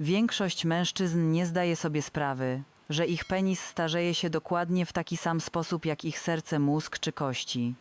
Większość mężczyzn nie zdaje sobie sprawy, że ich penis starzeje się dokładnie w taki sam sposób jak ich serce, mózg czy kości.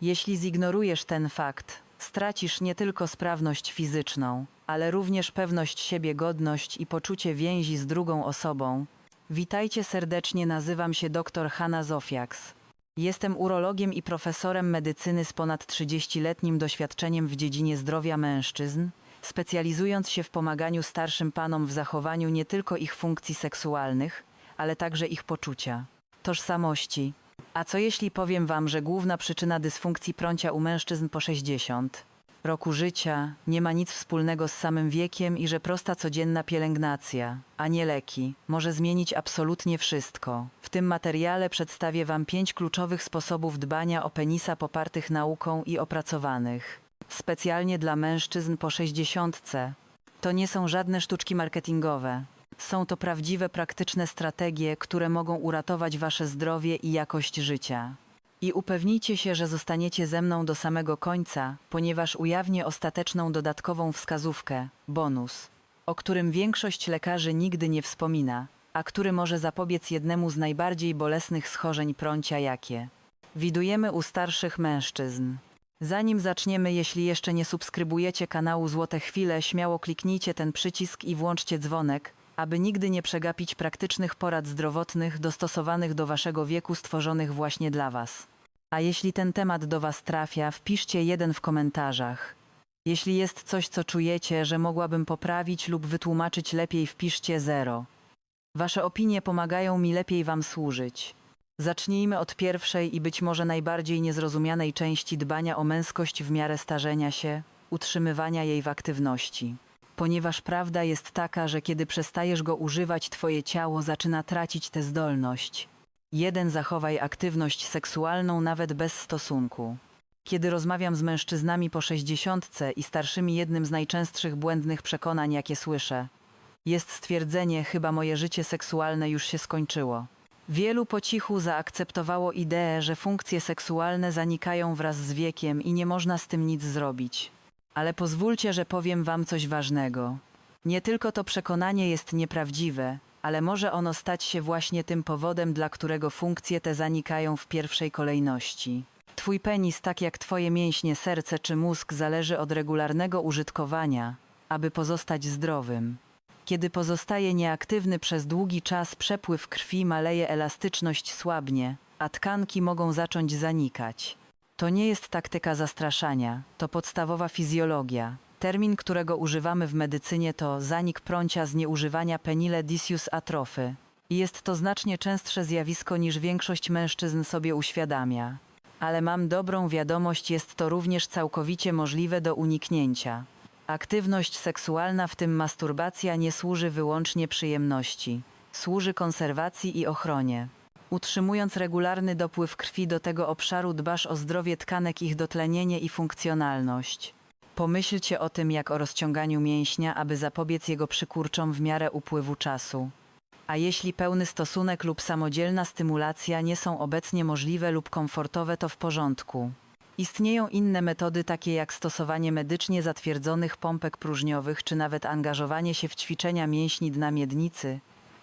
Jeśli zignorujesz ten fakt, stracisz nie tylko sprawność fizyczną, ale również pewność siebie, godność i poczucie więzi z drugą osobą. Witajcie serdecznie, nazywam się dr Hanna Zofiaks. Jestem urologiem i profesorem medycyny z ponad 30-letnim doświadczeniem w dziedzinie zdrowia mężczyzn, specjalizując się w pomaganiu starszym panom w zachowaniu nie tylko ich funkcji seksualnych, ale także ich poczucia, tożsamości. A co jeśli powiem wam, że główna przyczyna dysfunkcji prącia u mężczyzn po 60 roku życia nie ma nic wspólnego z samym wiekiem i że prosta codzienna pielęgnacja, a nie leki, może zmienić absolutnie wszystko. W tym materiale przedstawię Wam pięć kluczowych sposobów dbania o penisa popartych nauką i opracowanych. Specjalnie dla mężczyzn po 60. To nie są żadne sztuczki marketingowe. Są to prawdziwe, praktyczne strategie, które mogą uratować Wasze zdrowie i jakość życia. I upewnijcie się, że zostaniecie ze mną do samego końca, ponieważ ujawnię ostateczną dodatkową wskazówkę bonus, o którym większość lekarzy nigdy nie wspomina, a który może zapobiec jednemu z najbardziej bolesnych schorzeń prącia, jakie widujemy u starszych mężczyzn. Zanim zaczniemy, jeśli jeszcze nie subskrybujecie kanału Złote Chwile, śmiało kliknijcie ten przycisk i włączcie dzwonek, aby nigdy nie przegapić praktycznych porad zdrowotnych dostosowanych do waszego wieku, stworzonych właśnie dla was. A jeśli ten temat do was trafia, wpiszcie jeden w komentarzach. Jeśli jest coś, co czujecie, że mogłabym poprawić lub wytłumaczyć lepiej, wpiszcie zero. Wasze opinie pomagają mi lepiej wam służyć. Zacznijmy od pierwszej i być może najbardziej niezrozumianej części dbania o męskość w miarę starzenia się, utrzymywania jej w aktywności. Ponieważ prawda jest taka, że kiedy przestajesz go używać, twoje ciało zaczyna tracić tę zdolność. Jeden zachowaj aktywność seksualną nawet bez stosunku. Kiedy rozmawiam z mężczyznami po sześćdziesiątce i starszymi, jednym z najczęstszych błędnych przekonań, jakie słyszę, jest stwierdzenie, chyba moje życie seksualne już się skończyło. Wielu po cichu zaakceptowało ideę, że funkcje seksualne zanikają wraz z wiekiem i nie można z tym nic zrobić. Ale pozwólcie, że powiem wam coś ważnego. Nie tylko to przekonanie jest nieprawdziwe, ale może ono stać się właśnie tym powodem, dla którego funkcje te zanikają w pierwszej kolejności. Twój penis, tak jak twoje mięśnie, serce czy mózg, zależy od regularnego użytkowania, aby pozostać zdrowym. Kiedy pozostaje nieaktywny przez długi czas, przepływ krwi maleje, elastyczność słabnie, a tkanki mogą zacząć zanikać. To nie jest taktyka zastraszania, to podstawowa fizjologia. Termin, którego używamy w medycynie to zanik prącia z nieużywania penile disius atrophy. I jest to znacznie częstsze zjawisko niż większość mężczyzn sobie uświadamia. Ale mam dobrą wiadomość, jest to również całkowicie możliwe do uniknięcia. Aktywność seksualna, w tym masturbacja, nie służy wyłącznie przyjemności. Służy konserwacji i ochronie. Utrzymując regularny dopływ krwi do tego obszaru, dbasz o zdrowie tkanek, ich dotlenienie i funkcjonalność. Pomyślcie o tym jak o rozciąganiu mięśnia, aby zapobiec jego przykurczom w miarę upływu czasu. A jeśli pełny stosunek lub samodzielna stymulacja nie są obecnie możliwe lub komfortowe, to w porządku. Istnieją inne metody, takie jak stosowanie medycznie zatwierdzonych pompek próżniowych, czy nawet angażowanie się w ćwiczenia mięśni dna miednicy,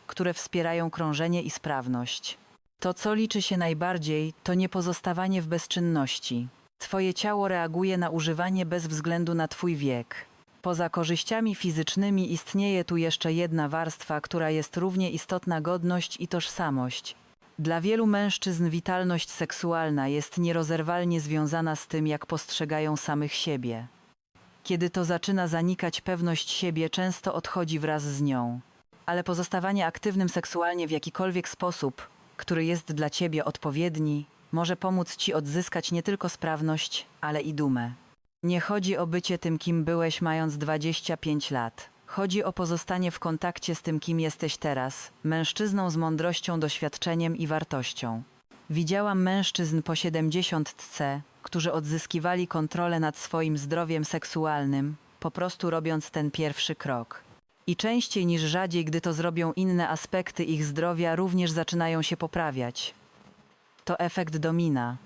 które wspierają krążenie i sprawność. To, co liczy się najbardziej, to nie pozostawanie w bezczynności. Twoje ciało reaguje na używanie bez względu na Twój wiek. Poza korzyściami fizycznymi istnieje tu jeszcze jedna warstwa, która jest równie istotna godność i tożsamość. Dla wielu mężczyzn witalność seksualna jest nierozerwalnie związana z tym, jak postrzegają samych siebie. Kiedy to zaczyna zanikać, pewność siebie często odchodzi wraz z nią. Ale pozostawanie aktywnym seksualnie w jakikolwiek sposób, który jest dla ciebie odpowiedni, może pomóc ci odzyskać nie tylko sprawność, ale i dumę. Nie chodzi o bycie tym, kim byłeś mając 25 lat. Chodzi o pozostanie w kontakcie z tym, kim jesteś teraz, mężczyzną z mądrością, doświadczeniem i wartością. Widziałam mężczyzn po 70-tce, którzy odzyskiwali kontrolę nad swoim zdrowiem seksualnym, po prostu robiąc ten pierwszy krok. I częściej niż rzadziej, gdy to zrobią inne aspekty ich zdrowia, również zaczynają się poprawiać. To efekt domina.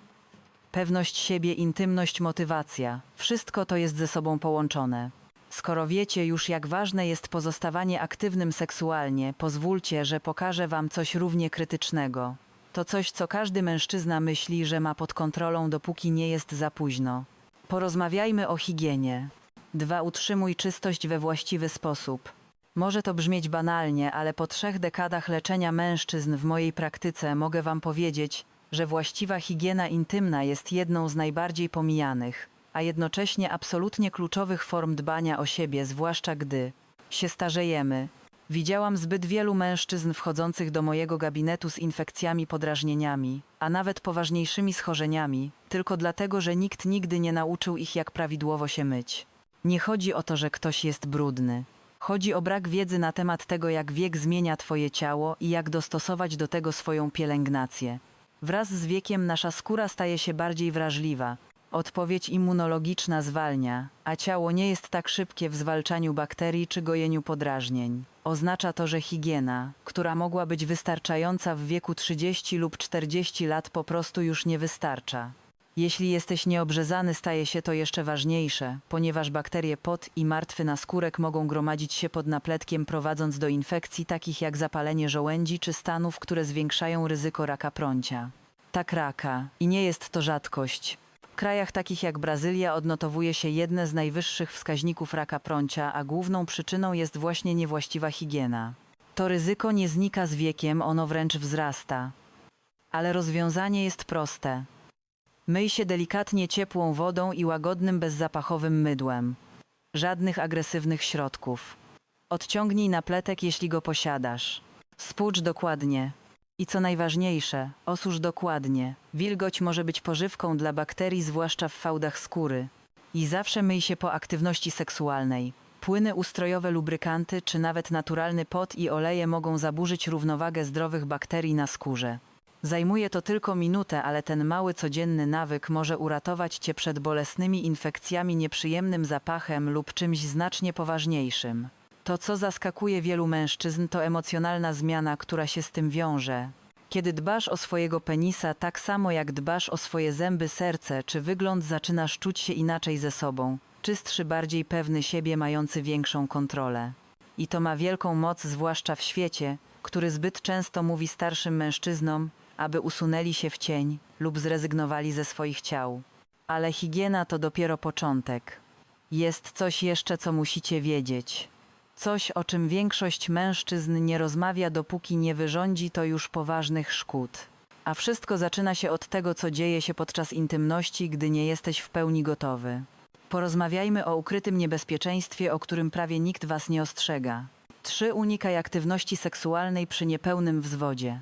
Pewność siebie, intymność, motywacja wszystko to jest ze sobą połączone. Skoro wiecie już, jak ważne jest pozostawanie aktywnym seksualnie, pozwólcie, że pokażę wam coś równie krytycznego. To coś, co każdy mężczyzna myśli, że ma pod kontrolą, dopóki nie jest za późno. Porozmawiajmy o higienie. 2. Utrzymuj czystość we właściwy sposób. Może to brzmieć banalnie, ale po trzech dekadach leczenia mężczyzn w mojej praktyce mogę Wam powiedzieć, że właściwa higiena intymna jest jedną z najbardziej pomijanych, a jednocześnie absolutnie kluczowych form dbania o siebie, zwłaszcza gdy się starzejemy. Widziałam zbyt wielu mężczyzn wchodzących do mojego gabinetu z infekcjami, podrażnieniami, a nawet poważniejszymi schorzeniami, tylko dlatego, że nikt nigdy nie nauczył ich, jak prawidłowo się myć. Nie chodzi o to, że ktoś jest brudny. Chodzi o brak wiedzy na temat tego, jak wiek zmienia Twoje ciało i jak dostosować do tego swoją pielęgnację. Wraz z wiekiem nasza skóra staje się bardziej wrażliwa. Odpowiedź immunologiczna zwalnia, a ciało nie jest tak szybkie w zwalczaniu bakterii czy gojeniu podrażnień. Oznacza to, że higiena, która mogła być wystarczająca w wieku 30 lub 40 lat, po prostu już nie wystarcza. Jeśli jesteś nieobrzezany, staje się to jeszcze ważniejsze, ponieważ bakterie pot i martwy naskórek mogą gromadzić się pod napletkiem, prowadząc do infekcji takich jak zapalenie żołędzi czy stanów, które zwiększają ryzyko raka prącia. Tak raka, i nie jest to rzadkość. W krajach takich jak Brazylia odnotowuje się jedne z najwyższych wskaźników raka prącia, a główną przyczyną jest właśnie niewłaściwa higiena. To ryzyko nie znika z wiekiem, ono wręcz wzrasta. Ale rozwiązanie jest proste. Myj się delikatnie ciepłą wodą i łagodnym, bezzapachowym mydłem. Żadnych agresywnych środków. Odciągnij napletek, jeśli go posiadasz. Spłucz dokładnie. I co najważniejsze, osusz dokładnie. Wilgoć może być pożywką dla bakterii, zwłaszcza w fałdach skóry. I zawsze myj się po aktywności seksualnej. Płyny ustrojowe, lubrykanty czy nawet naturalny pot i oleje mogą zaburzyć równowagę zdrowych bakterii na skórze. Zajmuje to tylko minutę, ale ten mały codzienny nawyk może uratować Cię przed bolesnymi infekcjami, nieprzyjemnym zapachem lub czymś znacznie poważniejszym. To, co zaskakuje wielu mężczyzn, to emocjonalna zmiana, która się z tym wiąże. Kiedy dbasz o swojego penisa tak samo jak dbasz o swoje zęby, serce czy wygląd, zaczynasz czuć się inaczej ze sobą, czystszy, bardziej pewny siebie, mający większą kontrolę. I to ma wielką moc, zwłaszcza w świecie, który zbyt często mówi starszym mężczyznom, aby usunęli się w cień lub zrezygnowali ze swoich ciał. Ale higiena to dopiero początek. Jest coś jeszcze, co musicie wiedzieć. Coś, o czym większość mężczyzn nie rozmawia, dopóki nie wyrządzi to już poważnych szkód. A wszystko zaczyna się od tego, co dzieje się podczas intymności, gdy nie jesteś w pełni gotowy. Porozmawiajmy o ukrytym niebezpieczeństwie, o którym prawie nikt was nie ostrzega. 3. Unikaj aktywności seksualnej przy niepełnym wzwodzie.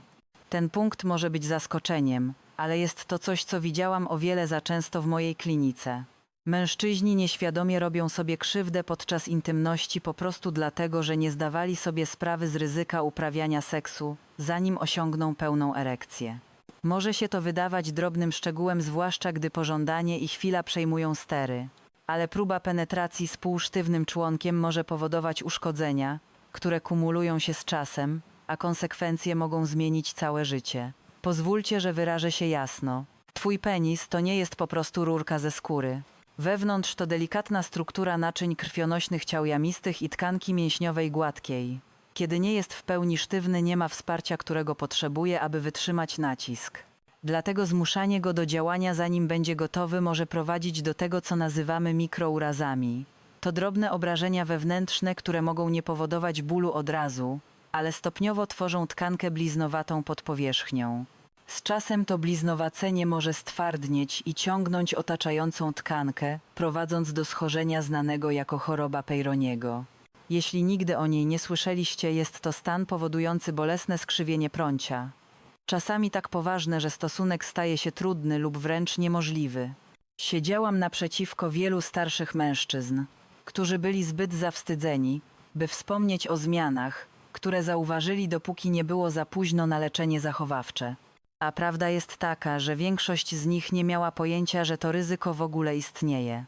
Ten punkt może być zaskoczeniem, ale jest to coś, co widziałam o wiele za często w mojej klinice. Mężczyźni nieświadomie robią sobie krzywdę podczas intymności po prostu dlatego, że nie zdawali sobie sprawy z ryzyka uprawiania seksu, zanim osiągną pełną erekcję. Może się to wydawać drobnym szczegółem, zwłaszcza gdy pożądanie i chwila przejmują stery, ale próba penetracji z półsztywnym członkiem może powodować uszkodzenia, które kumulują się z czasem, a konsekwencje mogą zmienić całe życie. Pozwólcie, że wyrażę się jasno. Twój penis to nie jest po prostu rurka ze skóry. Wewnątrz to delikatna struktura naczyń krwionośnych ciał jamistych i tkanki mięśniowej gładkiej. Kiedy nie jest w pełni sztywny, nie ma wsparcia, którego potrzebuje, aby wytrzymać nacisk. Dlatego zmuszanie go do działania, zanim będzie gotowy, może prowadzić do tego, co nazywamy mikrourazami. To drobne obrażenia wewnętrzne, które mogą nie powodować bólu od razu, ale stopniowo tworzą tkankę bliznowatą pod powierzchnią. Z czasem to bliznowacenie może stwardnieć i ciągnąć otaczającą tkankę, prowadząc do schorzenia znanego jako choroba Peyronieego. Jeśli nigdy o niej nie słyszeliście, jest to stan powodujący bolesne skrzywienie prącia. Czasami tak poważne, że stosunek staje się trudny lub wręcz niemożliwy. Siedziałam naprzeciwko wielu starszych mężczyzn, którzy byli zbyt zawstydzeni, by wspomnieć o zmianach, które zauważyli, dopóki nie było za późno na leczenie zachowawcze. A prawda jest taka, że większość z nich nie miała pojęcia, że to ryzyko w ogóle istnieje.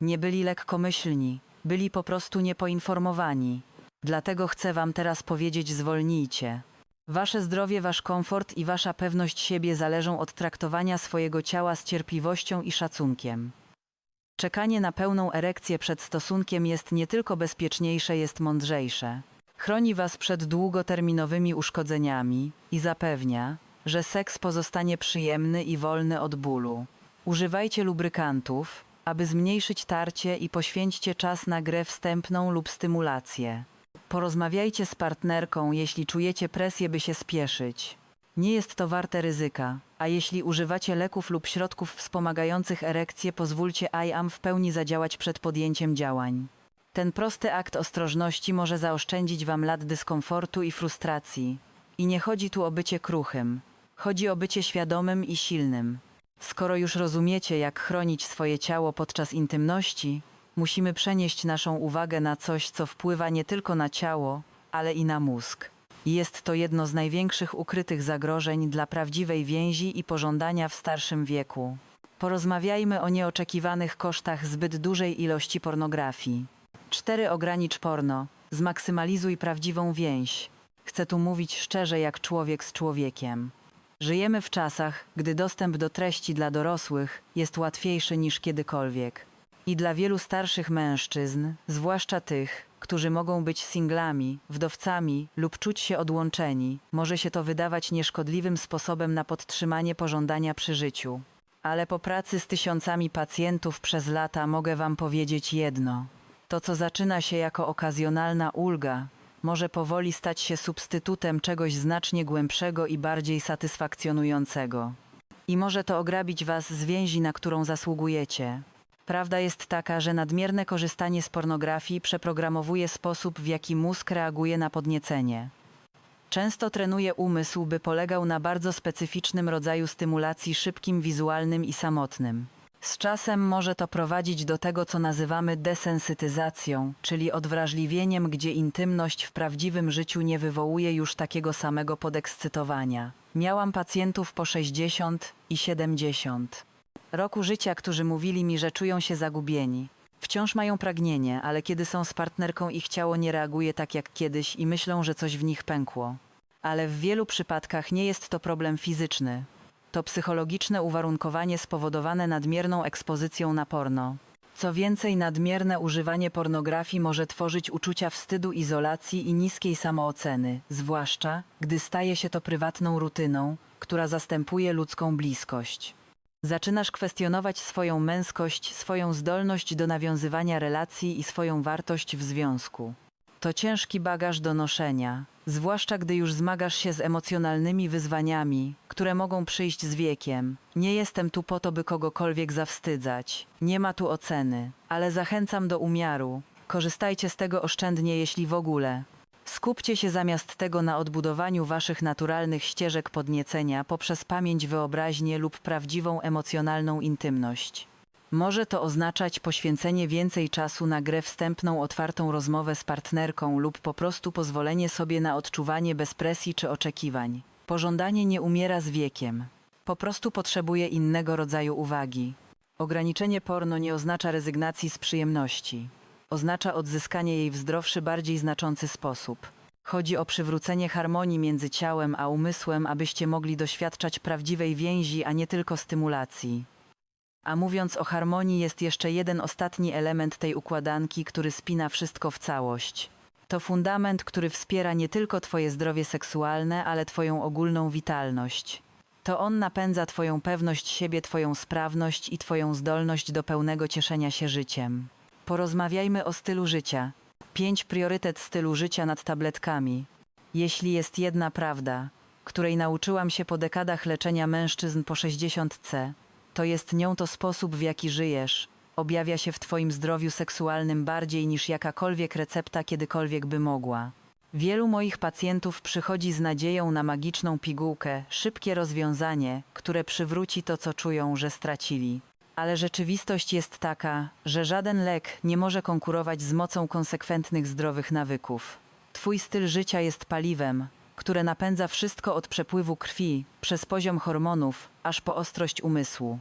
Nie byli lekkomyślni, byli po prostu niepoinformowani. Dlatego chcę Wam teraz powiedzieć: zwolnijcie. Wasze zdrowie, Wasz komfort i Wasza pewność siebie zależą od traktowania swojego ciała z cierpliwością i szacunkiem. Czekanie na pełną erekcję przed stosunkiem jest nie tylko bezpieczniejsze, jest mądrzejsze. Chroni Was przed długoterminowymi uszkodzeniami i zapewnia, że seks pozostanie przyjemny i wolny od bólu. Używajcie lubrykantów, aby zmniejszyć tarcie i poświęćcie czas na grę wstępną lub stymulację. Porozmawiajcie z partnerką, jeśli czujecie presję, by się spieszyć. Nie jest to warte ryzyka, a jeśli używacie leków lub środków wspomagających erekcję, pozwólcie IAM w pełni zadziałać przed podjęciem działań. Ten prosty akt ostrożności może zaoszczędzić Wam lat dyskomfortu i frustracji. I nie chodzi tu o bycie kruchym. Chodzi o bycie świadomym i silnym. Skoro już rozumiecie, jak chronić swoje ciało podczas intymności, musimy przenieść naszą uwagę na coś, co wpływa nie tylko na ciało, ale i na mózg. Jest to jedno z największych ukrytych zagrożeń dla prawdziwej więzi i pożądania w starszym wieku. Porozmawiajmy o nieoczekiwanych kosztach zbyt dużej ilości pornografii. 4. Ogranicz porno. Zmaksymalizuj prawdziwą więź. Chcę tu mówić szczerze jak człowiek z człowiekiem. Żyjemy w czasach, gdy dostęp do treści dla dorosłych jest łatwiejszy niż kiedykolwiek. I dla wielu starszych mężczyzn, zwłaszcza tych, którzy mogą być singlami, wdowcami lub czuć się odłączeni, może się to wydawać nieszkodliwym sposobem na podtrzymanie pożądania przy życiu. Ale po pracy z tysiącami pacjentów przez lata mogę Wam powiedzieć jedno. To, co zaczyna się jako okazjonalna ulga, może powoli stać się substytutem czegoś znacznie głębszego i bardziej satysfakcjonującego. I może to ograbić Was z więzi, na którą zasługujecie. Prawda jest taka, że nadmierne korzystanie z pornografii przeprogramowuje sposób, w jaki mózg reaguje na podniecenie. Często trenuje umysł, by polegał na bardzo specyficznym rodzaju stymulacji szybkim, wizualnym i samotnym. Z czasem może to prowadzić do tego, co nazywamy desensytyzacją, czyli odwrażliwieniem, gdzie intymność w prawdziwym życiu nie wywołuje już takiego samego podekscytowania. Miałam pacjentów po 60 i 70 roku życia, którzy mówili mi, że czują się zagubieni. Wciąż mają pragnienie, ale kiedy są z partnerką, ich ciało nie reaguje tak jak kiedyś i myślą, że coś w nich pękło. Ale w wielu przypadkach nie jest to problem fizyczny. To psychologiczne uwarunkowanie spowodowane nadmierną ekspozycją na porno. Co więcej, nadmierne używanie pornografii może tworzyć uczucia wstydu, izolacji i niskiej samooceny, zwłaszcza gdy staje się to prywatną rutyną, która zastępuje ludzką bliskość. Zaczynasz kwestionować swoją męskość, swoją zdolność do nawiązywania relacji i swoją wartość w związku. To ciężki bagaż do noszenia, zwłaszcza gdy już zmagasz się z emocjonalnymi wyzwaniami, które mogą przyjść z wiekiem. Nie jestem tu po to, by kogokolwiek zawstydzać. Nie ma tu oceny, ale zachęcam do umiaru. Korzystajcie z tego oszczędnie, jeśli w ogóle. Skupcie się zamiast tego na odbudowaniu waszych naturalnych ścieżek podniecenia poprzez pamięć, wyobraźnię lub prawdziwą emocjonalną intymność. Może to oznaczać poświęcenie więcej czasu na grę wstępną, otwartą rozmowę z partnerką lub po prostu pozwolenie sobie na odczuwanie bez presji czy oczekiwań. Pożądanie nie umiera z wiekiem. Po prostu potrzebuje innego rodzaju uwagi. Ograniczenie porno nie oznacza rezygnacji z przyjemności. Oznacza odzyskanie jej w zdrowszy, bardziej znaczący sposób. Chodzi o przywrócenie harmonii między ciałem a umysłem, abyście mogli doświadczać prawdziwej więzi, a nie tylko stymulacji. A mówiąc o harmonii, jest jeszcze jeden ostatni element tej układanki, który spina wszystko w całość. To fundament, który wspiera nie tylko Twoje zdrowie seksualne, ale Twoją ogólną witalność. To on napędza Twoją pewność siebie, Twoją sprawność i Twoją zdolność do pełnego cieszenia się życiem. Porozmawiajmy o stylu życia. Pięć priorytet stylu życia nad tabletkami. Jeśli jest jedna prawda, której nauczyłam się po dekadach leczenia mężczyzn po 60C, to jest nią to sposób, w jaki żyjesz. Objawia się w Twoim zdrowiu seksualnym bardziej niż jakakolwiek recepta kiedykolwiek by mogła. Wielu moich pacjentów przychodzi z nadzieją na magiczną pigułkę, szybkie rozwiązanie, które przywróci to, co czują, że stracili. Ale rzeczywistość jest taka, że żaden lek nie może konkurować z mocą konsekwentnych zdrowych nawyków. Twój styl życia jest paliwem, które napędza wszystko od przepływu krwi, przez poziom hormonów, aż po ostrość umysłu.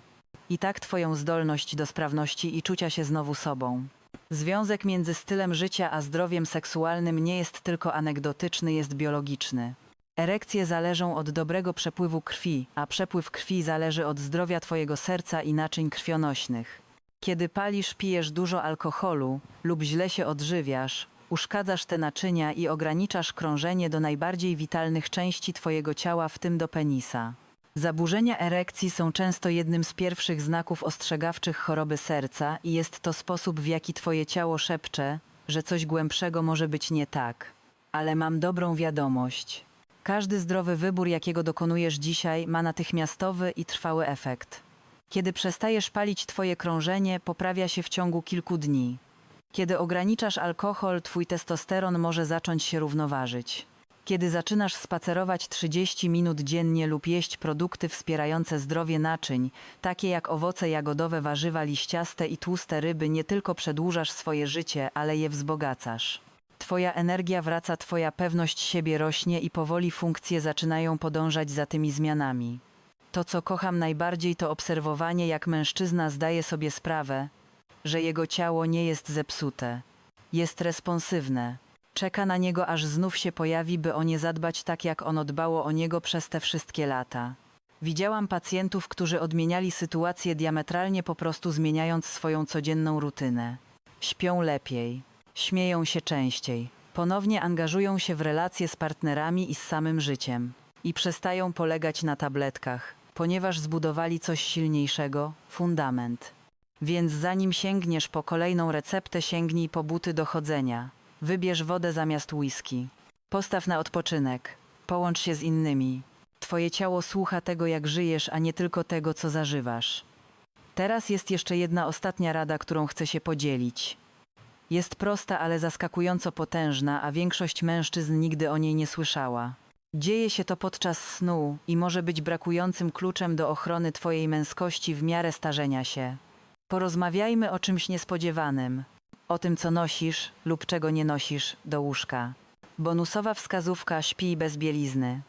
I tak Twoją zdolność do sprawności i czucia się znowu sobą. Związek między stylem życia a zdrowiem seksualnym nie jest tylko anegdotyczny, jest biologiczny. Erekcje zależą od dobrego przepływu krwi, a przepływ krwi zależy od zdrowia Twojego serca i naczyń krwionośnych. Kiedy palisz, pijesz dużo alkoholu lub źle się odżywiasz, uszkadzasz te naczynia i ograniczasz krążenie do najbardziej witalnych części Twojego ciała, w tym do penisa. Zaburzenia erekcji są często jednym z pierwszych znaków ostrzegawczych choroby serca i jest to sposób, w jaki Twoje ciało szepcze, że coś głębszego może być nie tak. Ale mam dobrą wiadomość. Każdy zdrowy wybór, jakiego dokonujesz dzisiaj, ma natychmiastowy i trwały efekt. Kiedy przestajesz palić, twoje krążenie poprawia się w ciągu kilku dni. Kiedy ograniczasz alkohol, twój testosteron może zacząć się równoważyć. Kiedy zaczynasz spacerować 30 minut dziennie lub jeść produkty wspierające zdrowie naczyń, takie jak owoce jagodowe, warzywa liściaste i tłuste ryby, nie tylko przedłużasz swoje życie, ale je wzbogacasz. Twoja energia wraca, twoja pewność siebie rośnie i powoli funkcje zaczynają podążać za tymi zmianami. To, co kocham najbardziej, to obserwowanie, jak mężczyzna zdaje sobie sprawę, że jego ciało nie jest zepsute. Jest responsywne. Czeka na niego, aż znów się pojawi, by o nie zadbać tak, jak ono dbało o niego przez te wszystkie lata. Widziałam pacjentów, którzy odmieniali sytuację diametralnie, po prostu zmieniając swoją codzienną rutynę. Śpią lepiej, śmieją się częściej, ponownie angażują się w relacje z partnerami i z samym życiem i przestają polegać na tabletkach, ponieważ zbudowali coś silniejszego fundament. Więc zanim sięgniesz po kolejną receptę, sięgnij po buty do chodzenia. Wybierz wodę zamiast whisky. Postaw na odpoczynek. Połącz się z innymi. Twoje ciało słucha tego, jak żyjesz, a nie tylko tego, co zażywasz. Teraz jest jeszcze jedna ostatnia rada, którą chcę się podzielić. Jest prosta, ale zaskakująco potężna, a większość mężczyzn nigdy o niej nie słyszała. Dzieje się to podczas snu i może być brakującym kluczem do ochrony Twojej męskości w miarę starzenia się. Porozmawiajmy o czymś niespodziewanym. O tym, co nosisz lub czego nie nosisz do łóżka. Bonusowa wskazówka śpij bez bielizny.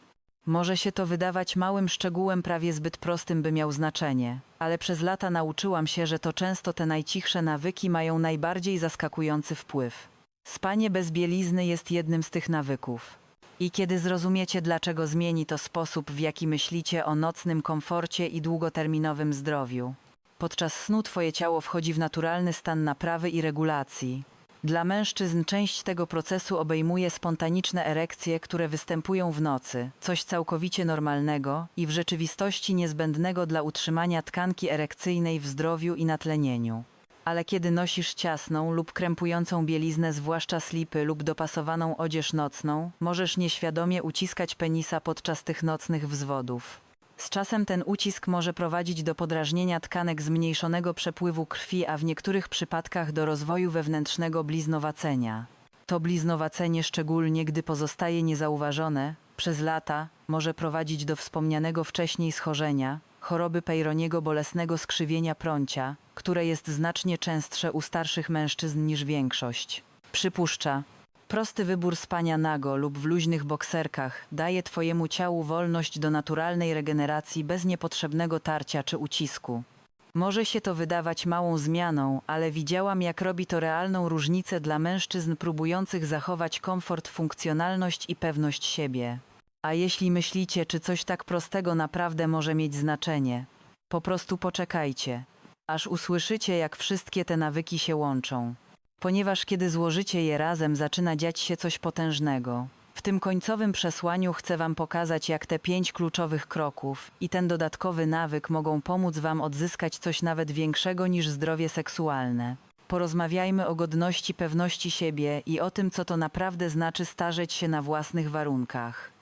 Może się to wydawać małym szczegółem, prawie zbyt prostym, by miał znaczenie, ale przez lata nauczyłam się, że to często te najcichsze nawyki mają najbardziej zaskakujący wpływ. Spanie bez bielizny jest jednym z tych nawyków. I kiedy zrozumiecie, dlaczego zmieni to sposób, w jaki myślicie o nocnym komforcie i długoterminowym zdrowiu. Podczas snu twoje ciało wchodzi w naturalny stan naprawy i regulacji. Dla mężczyzn część tego procesu obejmuje spontaniczne erekcje, które występują w nocy, coś całkowicie normalnego i w rzeczywistości niezbędnego dla utrzymania tkanki erekcyjnej w zdrowiu i natlenieniu. Ale kiedy nosisz ciasną lub krępującą bieliznę, zwłaszcza slipy lub dopasowaną odzież nocną, możesz nieświadomie uciskać penisa podczas tych nocnych wzwodów. Z czasem ten ucisk może prowadzić do podrażnienia tkanek zmniejszonego przepływu krwi, a w niektórych przypadkach do rozwoju wewnętrznego bliznowacenia. To bliznowacenie, szczególnie gdy pozostaje niezauważone, przez lata może prowadzić do wspomnianego wcześniej schorzenia, choroby Peyronieego bolesnego skrzywienia prącia, które jest znacznie częstsze u starszych mężczyzn niż większość. Przypuszcza, prosty wybór spania nago lub w luźnych bokserkach daje Twojemu ciału wolność do naturalnej regeneracji bez niepotrzebnego tarcia czy ucisku. Może się to wydawać małą zmianą, ale widziałam, jak robi to realną różnicę dla mężczyzn próbujących zachować komfort, funkcjonalność i pewność siebie. A jeśli myślicie, czy coś tak prostego naprawdę może mieć znaczenie, po prostu poczekajcie, aż usłyszycie, jak wszystkie te nawyki się łączą. Ponieważ kiedy złożycie je razem, zaczyna dziać się coś potężnego. W tym końcowym przesłaniu chcę Wam pokazać, jak te pięć kluczowych kroków i ten dodatkowy nawyk mogą pomóc Wam odzyskać coś nawet większego niż zdrowie seksualne. Porozmawiajmy o godności, pewności siebie i o tym, co to naprawdę znaczy starzeć się na własnych warunkach.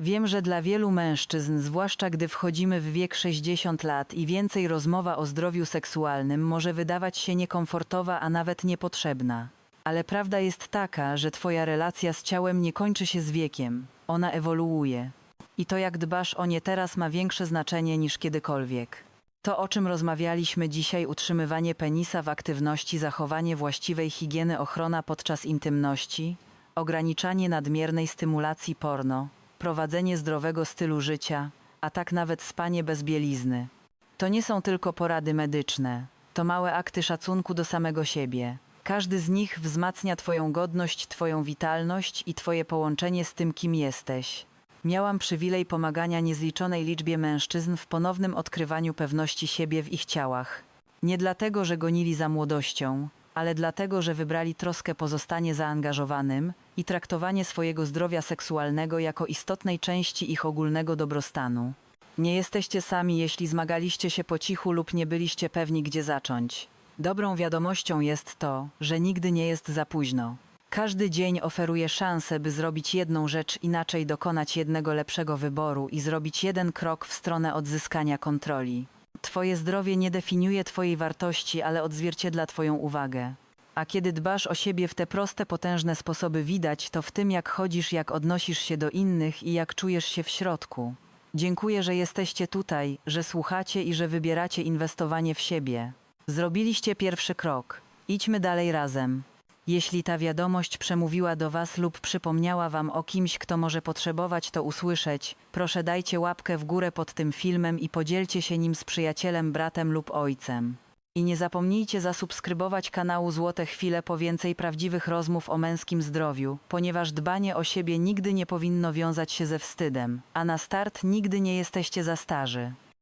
Wiem, że dla wielu mężczyzn, zwłaszcza gdy wchodzimy w wiek 60 lat i więcej rozmowa o zdrowiu seksualnym może wydawać się niekomfortowa, a nawet niepotrzebna. Ale prawda jest taka, że Twoja relacja z ciałem nie kończy się z wiekiem, ona ewoluuje. I to, jak dbasz o nie teraz, ma większe znaczenie niż kiedykolwiek. To, o czym rozmawialiśmy dzisiaj, utrzymywanie penisa w aktywności, zachowanie właściwej higieny, ochrona podczas intymności, ograniczanie nadmiernej stymulacji porno, prowadzenie zdrowego stylu życia, a tak nawet spanie bez bielizny. To nie są tylko porady medyczne, to małe akty szacunku do samego siebie. Każdy z nich wzmacnia Twoją godność, Twoją witalność i Twoje połączenie z tym, kim jesteś. Miałam przywilej pomagania niezliczonej liczbie mężczyzn w ponownym odkrywaniu pewności siebie w ich ciałach. Nie dlatego, że gonili za młodością, ale dlatego, że wybrali troskę pozostanie zaangażowanym i traktowanie swojego zdrowia seksualnego jako istotnej części ich ogólnego dobrostanu. Nie jesteście sami, jeśli zmagaliście się po cichu lub nie byliście pewni, gdzie zacząć. Dobrą wiadomością jest to, że nigdy nie jest za późno. Każdy dzień oferuje szansę, by zrobić jedną rzecz inaczej, dokonać jednego lepszego wyboru i zrobić jeden krok w stronę odzyskania kontroli. Twoje zdrowie nie definiuje Twojej wartości, ale odzwierciedla Twoją uwagę. A kiedy dbasz o siebie w te proste, potężne sposoby, widać to w tym, jak chodzisz, jak odnosisz się do innych i jak czujesz się w środku. Dziękuję, że jesteście tutaj, że słuchacie i że wybieracie inwestowanie w siebie. Zrobiliście pierwszy krok. Idźmy dalej razem. Jeśli ta wiadomość przemówiła do Was lub przypomniała Wam o kimś, kto może potrzebować to usłyszeć, proszę dajcie łapkę w górę pod tym filmem i podzielcie się nim z przyjacielem, bratem lub ojcem. I nie zapomnijcie zasubskrybować kanału Złote Chwile po więcej prawdziwych rozmów o męskim zdrowiu, ponieważ dbanie o siebie nigdy nie powinno wiązać się ze wstydem, a na start nigdy nie jesteście za starzy.